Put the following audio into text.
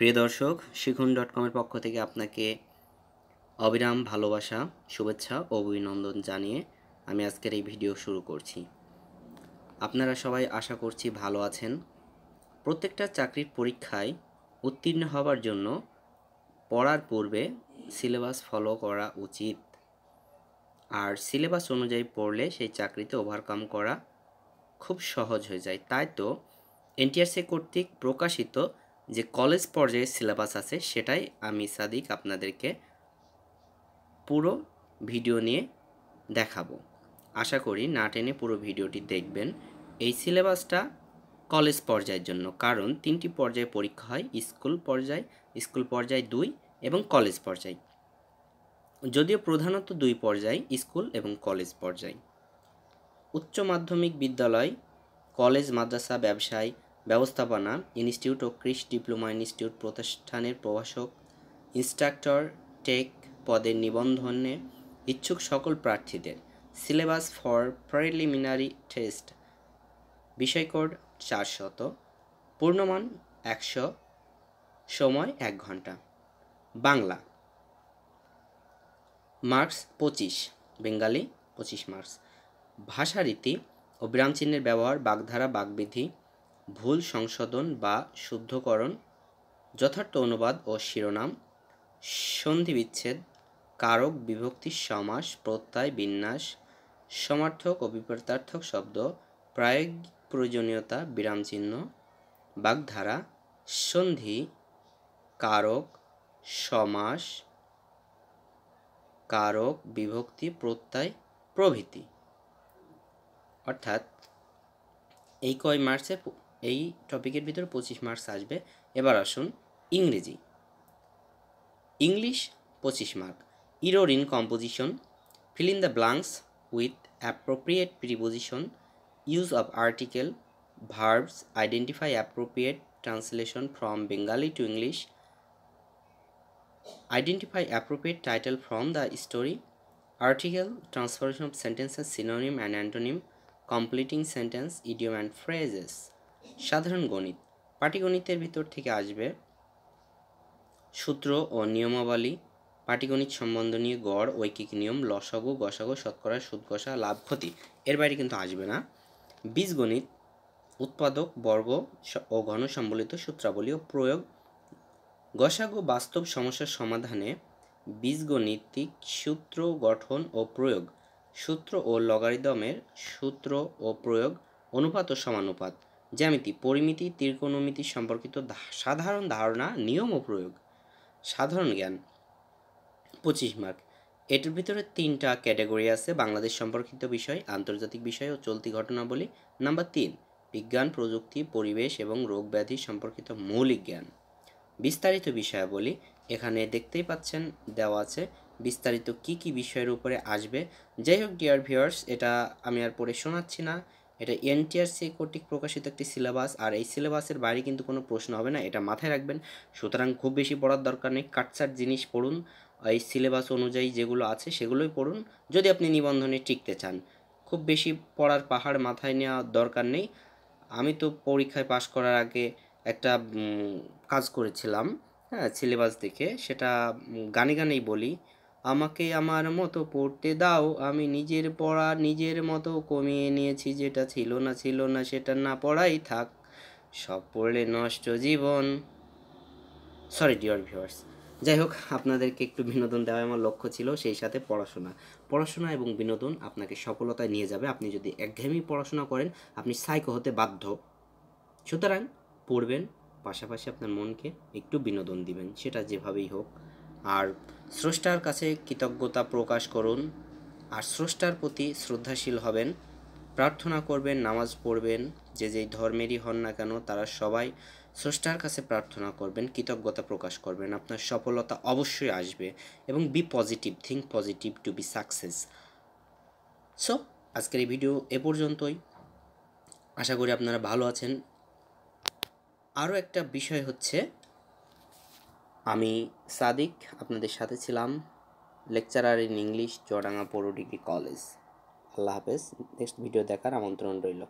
প্রিয় দর্শক, শিখুন ডট কমের পক্ষ থেকে আপনাকে অবিরাম ভালোবাসা, শুভেচ্ছা ও অভিনন্দন জানিয়ে আমি আজকের এই ভিডিও শুরু করছি। আপনারা সবাই আশা করছি ভালো আছেন। প্রত্যেকটা চাকরির পরীক্ষায় উত্তীর্ণ হবার জন্য পড়ার পূর্বে সিলেবাস ফলো করা উচিত। আর সিলেবাস অনুযায়ী পড়লে সেই চাকরিতে ওভারকাম করা খুব সহজ হয়ে যায়। তাই তো এনটিআরসি কর্তৃক প্রকাশিত যে কলেজ পর্যায়ে সিলেবাস আছে, সেটাই আমি সাদিক আপনাদেরকে পুরো ভিডিও নিয়ে দেখাবো। আশা করি না টেনে পুরো ভিডিওটি দেখবেন। এই সিলেবাসটা কলেজ পর্যায়ের জন্য, কারণ তিনটি পর্যায়ে পরীক্ষা হয় স্কুল পর্যায় স্কুল পর্যায় দুই এবং কলেজ পর্যায়। যদিও প্রধানত দুই পর্যায় স্কুল এবং কলেজ পর্যায়। উচ্চ মাধ্যমিক বিদ্যালয় কলেজ মাদ্রাসা, ব্যবসায় ব্যবস্থাপনা ইনস্টিটিউট ও কৃষি ডিপ্লোমা ইনস্টিটিউট প্রতিষ্ঠানের প্রভাষক, ইনস্ট্রাক্টর, টেক পদের নিবন্ধনে ইচ্ছুক সকল প্রার্থীদের সিলেবাস ফর প্রিলিমিনারি টেস্ট, বিষয়কোড চারশত পূর্ণমান একশো, সময় এক ঘণ্টা। বাংলা। মার্কস পঁচিশ, বেঙ্গালি পঁচিশ মার্কস। ভাষারীতি ও বিরামচিহ্নের ব্যবহার, বাগধারা, বাগবিধি ভুল সংশোধন বা শুদ্ধকরণ, যথার্থ অনুবাদ ও শিরোনাম, সন্ধিবিচ্ছেদ, কারক বিভক্তি সমাস, প্রত্যয় বিন্যাস, সমার্থক ও বিপরীতার্থক শব্দ প্রায়োগ প্রয়োজনীয়তা বিরামচিহ্ন বাগধারা, সন্ধি, কারক, সমাস, কারক বিভক্তি, প্রত্যয়, প্রভৃতি। অর্থাৎ এই কয় মার্চে এই টপিকের ভিতরে পঁচিশ মার্কস আসবে। এবার আসুন ইংরেজি। ইংলিশ পঁচিশ mark error in composition fill in the blanks with appropriate preposition use of article verbs identify appropriate translation from Bengali to English identify appropriate title from the story article transformation of sentences synonym and antonym completing sentence idiom and phrases সাধারণ গণিত। পাটিগণিতের ভিতর থেকে আসবে সূত্র ও নিয়মাবলী। পাটিগণিত সম্বন্ধ নিয়ে গড়, ঐকিক নিয়ম, লসাগু, গসাগু, শতকরা সুদকষা লাভ, ক্ষতি। এর বাইরে কিন্তু আসবে না। বীজগণিত, উৎপাদক, বর্গ ও ঘন সম্বলিত সূত্রাবলী ও প্রয়োগ। গসাগু বাস্তব সমস্যার সমাধানে বীজগণিতিক সূত্র গঠন ও প্রয়োগ। সূত্র ও লগারিদমের সূত্র ও প্রয়োগ, অনুপাত ও সমানুপাত। জ্যামিতি, পরিমিতি, ত্রিকোণমিতি সম্পর্কিত সাধারণ ধারণা, নিয়ম ও প্রয়োগ। সাধারণ জ্ঞান, পঁচিশ মার্ক। এটার ভিতরে তিনটা ক্যাটাগরি আছে, বাংলাদেশ সম্পর্কিত বিষয়, আন্তর্জাতিক বিষয় ও চলতি ঘটনাবলী। নাম্বার তিন, বিজ্ঞান, প্রযুক্তি, পরিবেশ এবং রোগ ব্যাধি সম্পর্কিত মৌলিক জ্ঞান। বিস্তারিত বিষয়াবলী এখানে দেখতেই পাচ্ছেন, দেওয়া আছে। বিস্তারিত কি কি বিষয়ের উপরে আসবে। যাই হোক, ডিয়ার ভিউয়ার্স, এটা আমি আর পড়ে শোনাচ্ছি না। এটা এনটিআরসি কর্তৃক প্রকাশিত একটি সিলেবাস, আর এই সিলেবাসের বাইরে কিন্তু কোনো প্রশ্ন হবে না, এটা মাথায় রাখবেন। সুতরাং খুব বেশি পড়ার দরকার নেই কাটসাট জিনিস পড়ুন, এই সিলেবাস অনুযায়ী যেগুলো আছে সেগুলোই পড়ুন, যদি আপনি নিবন্ধনে টিকতে চান। খুব বেশি পড়ার পাহাড় মাথায় নেওয়া দরকার নেই। আমি তো পরীক্ষায় পাশ করার আগে একটা কাজ করেছিলাম হ্যাঁ সিলেবাস দেখে, সেটা গানে গানেই বলি। আমাকে আমার মতো পড়তে দাও। আমি নিজের পড়া নিজের মতো কমিয়ে নিয়েছি, যেটা ছিল না ছিল না সেটা না পড়াই থাক। সব পড়লে নষ্ট জীবন। সরি ডিয়ার ভিউয়ার্স যাই হোক, আপনাদেরকে একটু বিনোদন দেওয়া আমার লক্ষ্য ছিল, সেই সাথে পড়াশোনা। পড়াশোনা এবং বিনোদন আপনাকে সফলতায় নিয়ে যাবে। আপনি যদি একঘেয়েমি পড়াশোনা করেন, আপনি সাইকো হতে বাধ্য। সুতরাং পড়বেন, পাশাপাশি আপনার মনকে একটু বিনোদন দিবেন, সেটা যেভাবেই হোক। আর স্রষ্টার কাছে কৃতজ্ঞতা প্রকাশ করুন। আর স্রষ্টার প্রতি শ্রদ্ধাশীল হবেন। প্রার্থনা করবেন, নামাজ পড়বেন, যে যেই ধর্মেরই হন না কেন, তারা সবাই স্রষ্টার কাছে প্রার্থনা করবেন, কৃতজ্ঞতা প্রকাশ করবেন। আপনার সফলতা অবশ্যই আসবে এবং be positive think positive to be success so আজকের এই ভিডিও এ পর্যন্তই। আশা করি আপনারা ভালো আছেন। আরও একটা বিষয় হচ্ছে আমি সাদিক, আপনাদের সাথে ছিলাম লেকচারার ইন ইংলিশ চুয়াডাঙ্গা পৌর ডিগ্রি কলেজ আল্লাহ হাফেজ নেক্সট ভিডিও দেখার আমন্ত্রণ রইল।